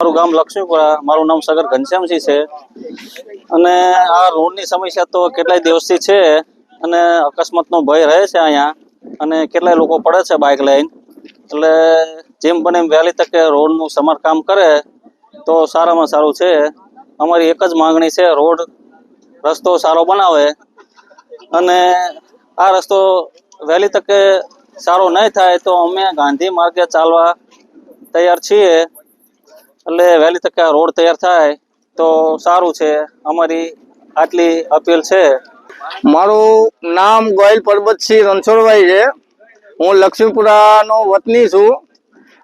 મારું ગામ લક્ષ્મીપુરા, મારું નામ સગર ઘનશ્યામસિંહ છે. અને આ રોડની સમસ્યા તો કેટલાય દિવસથી છે અને અકસ્માતનો ભય રહે છે અહીંયા. અને કેટલાય લોકો પડે છે બાઇક લઈને. એટલે જેમ બને એમ વહેલી તકે રોડનું સમારકામ કરે તો સારામાં સારું છે. અમારી એક જ માંગણી છે, રોડ રસ્તો સારો બનાવે. અને આ રસ્તો વહેલી તકે સારો નહીં થાય તો અમે ગાંધી માર્ગે ચાલવા તૈયાર છીએ. એટલે વહેલી તકે રોડ તૈયાર થાય તો સારું છે. અમારી આટલી અપીલ છે. મારું નામ ગોયલ પરબતસિંહ રણછોડભાઈ છે. હું લક્ષ્મીપુરાનો વતની છું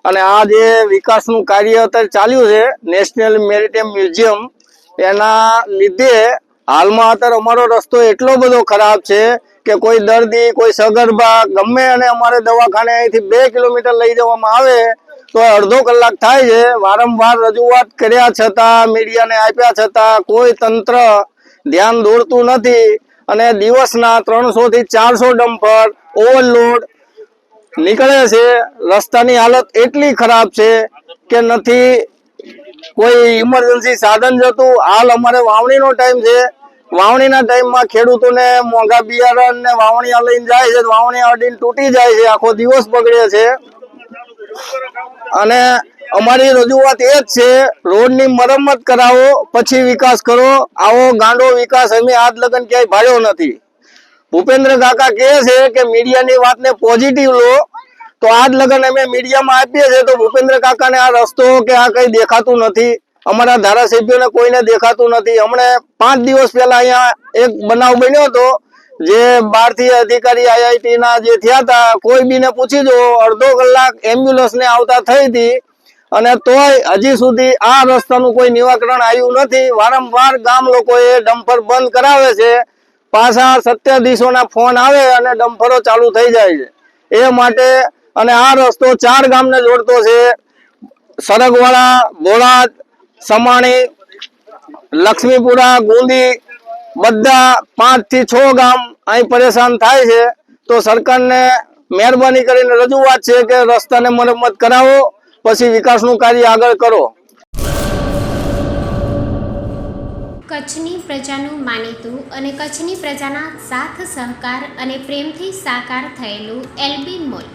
અને આ જે વિકાસનું કાર્ય અત્યારે ચાલ્યું છે, નેશનલ મેરીટાઈમ મ્યુઝિયમ, એના લીધે હાલમાં અત્યારે અમારો રસ્તો એટલો બધો ખરાબ છે કે કોઈ દર્દી, કોઈ સગર્ભા ગમે અને અમારે દવાખાને અહીંથી બે કિલોમીટર લઈ જવામાં આવે તો અડધો કલાક થાય છે. વારંવાર રજૂઆત કર્યા છતાં, મીડિયાને આપ્યા છતાં કોઈ તંત્ર ધ્યાન દોરતું નથી અને દિવસના ત્રણસો થી ચારસો ડમ્પર ઓવરલોડ નીકળે છે. રસ્તાની હાલત એટલી ખરાબ છે કે નથી કોઈ ઇમરજન્સી સાધન જતું. હાલ અમારે વાવણીનો ટાઈમ છે. વાવણીના ટાઈમમાં ખેડૂતોને મોંઘા બિયારણ ને વાવણીયા લઈને જાય છે. વાવણીયા અડીને તૂટી જાય છે. આખો દિવસ બગડે છે. અને અમારી રજૂઆત એ જ છે, રોડની મરમ્મત કરાવો, પછી વિકાસ કરો. આવો ગાંડો વિકાસ અમે આજ લગન ક્યાંય ભાડ્યો નથી. ભૂપેન્દ્ર કાકા કહે છે કે મીડિયાની વાતને પોઝિટિવ લો. તો આજ લગન અમે મીડિયામાં આપીએ છીએ, તો ભૂપેન્દ્ર કાકાને આ રસ્તો કે આ કઈ દેખાતું નથી. અમારા ધારાસભ્યોને કોઈને દેખાતું નથી. હમણે પાંચ દિવસ પહેલા અહીંયા એક બનાવ બન્યો હતો. જે બહારથી અધિકારી આઈઆઈટી ના જે થયા હતા, કોઈ બીને પૂછી જો અડધો કલાક એમ્બ્યુલન્સ ને આવતા થઈ હતી અને તોય હજી સુધી આ રસ્તાનું કોઈ નિવાકરણ આવ્યું નથી. વારંવાર ગામ લોકોએ ડમ્પર બંધ કરાવે છે. પાછા સત્યાધીશોના ફોન આવે અને ડમ્પરો ચાલુ થઈ જાય છે. એ માટે અને આ રસ્તો ચાર ગામને જોડતો છે. સરગવાડા બોળાદ, સમાણી, લક્ષ્મીપુરા, ગુંદી બધા પાંચથી છ ગામ અહીં પરેશાન થાય છે. તો સરકારને મહેરબાની કરીને રજૂઆત છે કે રસ્તાને મરમ્મત કરાવો, પછી વિકાસનું કાર્ય આગળ કરો. કચ્છની પ્રજાનું માનીતું અને કચ્છની પ્રજાના સાથ, સહકાર અને પ્રેમથી સાકાર થયેલું એલબી મોલ,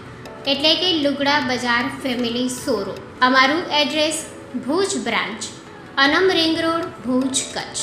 એટલે કે લુગડા બજાર ફેમિલી શોરૂમ. અમારું address Bhuj branch, Anam ring road, Bhuj Kutch.